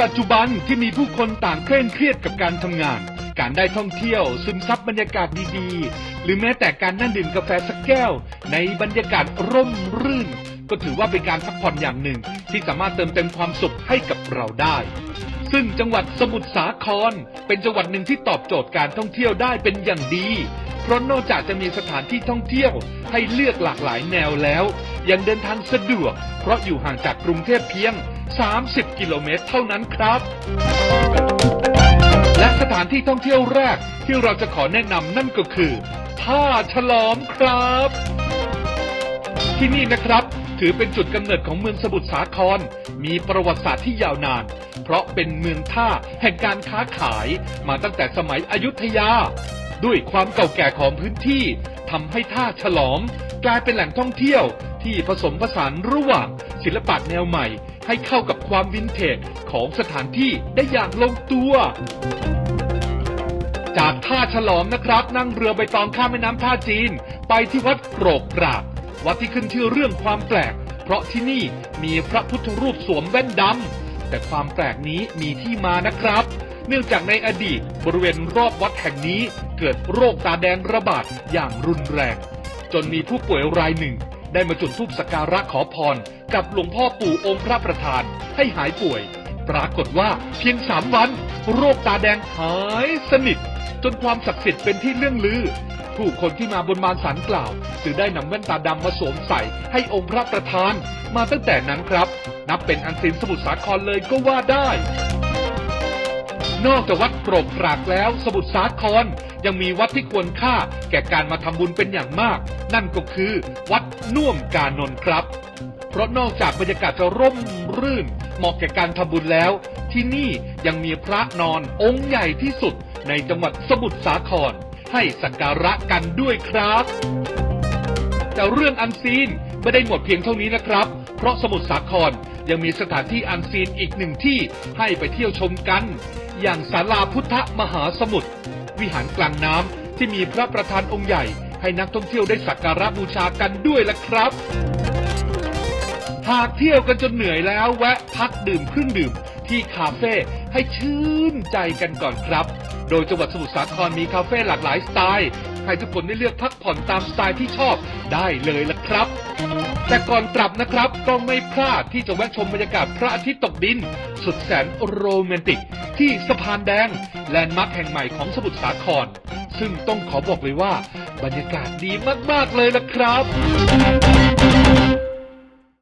ปัจจุบันที่มีผู้คนต่างเคร่งเครียดกับการทำงาน การได้ท่องเที่ยว ซึมซับบรรยากาศดีๆ หรือแม้แต่การนั่งดื่มกาแฟสักแก้ว ในบรรยากาศร่มรื่น ก็ถือว่าเป็นการพักผ่อนอย่างหนึ่ง ที่สามารถเติมเต็มความสุขให้กับเราได้ ซึ่งจังหวัดสมุทรสาคร เป็นจังหวัดหนึ่งที่ตอบโจทย์การท่องเที่ยวได้เป็นอย่างดี เพราะนอกจากจะมีสถานที่ท่องเที่ยวให้เลือกหลากหลายแนวแล้ว ยังเดินทางสะดวก เพราะอยู่ห่างจากกรุงเทพเพียง 30 กิโลเมตรเท่านั้นครับ และสถานที่ท่องเที่ยวแรกที่เราจะขอแนะนำนั่นก็คือท่าฉลอมครับ ที่นี่นะครับถือเป็นจุดกำเนิดของเมืองสมุทรสาคร มีประวัติศาสตร์ที่ยาวนาน เพราะเป็นเมืองท่าแห่งการค้าขายมาตั้งแต่สมัยอยุธยา ด้วยความเก่าแก่ของพื้นที่ทำให้ท่าฉลอม กลายเป็นแหล่งท่องเที่ยวที่ผสมผสานระหว่างศิลปะแนวใหม่ ให้เข้ากับความวินเทจของสถานที่ได้อย่างลงตัว จากท่าฉลอมนะครับ นั่งเรือใบตองข้ามแม่น้ำท่าจีน ไปที่วัดโกรกกรากวัดที่ขึ้นชื่อเรื่องความแปลก เพราะที่นี่มีพระพุทธรูปสวมแว่นดำแต่ความแปลกนี้มีที่มานะครับ เนื่องจากในอดีตบริเวณรอบวัดแห่งนี้เกิดโรคตาแดงระบาดอย่างรุนแรง จนมีผู้ป่วยรายหนึ่ง ได้มาจุดธูปสักการะขอพร กับหลวงพ่อปู่องค์พระประธานให้หายป่วย ปรากฏว่าเพียงสามวัน โรคตาแดงหายสนิท จนความศักดิ์สิทธิ์เป็นที่เรื่องลือผู้คนที่มาบนบานสารกล่าวจึงได้นำแว่นตาดำมาสวมใส่ให้องค์พระประธาน มาตั้งแต่นั้นครับ นับเป็นอันซีนสมุทรสาครเลยก็ว่าได้ นอกจากวัดโกรกกรากแล้ว สมุทรสาครยังมีวัดที่ควรค่า แก่การมาทำบุญเป็นอย่างมาก นั่นก็คือวัดน่วมกานนท์ครับ เพราะนอกจากบรรยากาศจะร่มรื่น เหมาะแก่การทำบุญแล้ว ที่นี่ยังมีพระนอนองค์ใหญ่ที่สุดในจังหวัดสมุทรสาคร ให้สักการะกันด้วยครับ แต่เรื่องอันซีนไม่ได้หมดเพียงเท่านี้นะครับ เพราะสมุทรสาครยังมีสถานที่อันซีนอีกหนึ่งที่ให้ไปเที่ยวชมกัน อย่างศาลาพุทธมหาสมุทรวิหารกลางน้ำที่มีพระประธานองค์ใหญ่ ให้นักท่องเที่ยวได้สักการะบูชากันด้วยล่ะครับ หากเที่ยวกันจนเหนื่อยแล้วแวะพักดื่มเครื่องดื่มที่คาเฟ่ให้ชื่นใจกันก่อนครับ โดยจังหวัดสมุทรสาครมีคาเฟ่หลากหลายสไตล์ ให้ทุกคนได้เลือกพักผ่อนตามสไตล์ที่ชอบได้เลยล่ะครับ แต่ก่อนกลับนะครับ ต้องไม่พลาดที่จะแวะชมบรรยากาศพระอาทิตย์ตกดิน สุดแสนโรแมนติก ที่สะพานแดงแลนด์มาร์คแห่งใหม่ของสมุทรสาคร ซึ่งต้องขอบอกเลยว่า บรรยากาศดีมาก ๆ เลยละครับ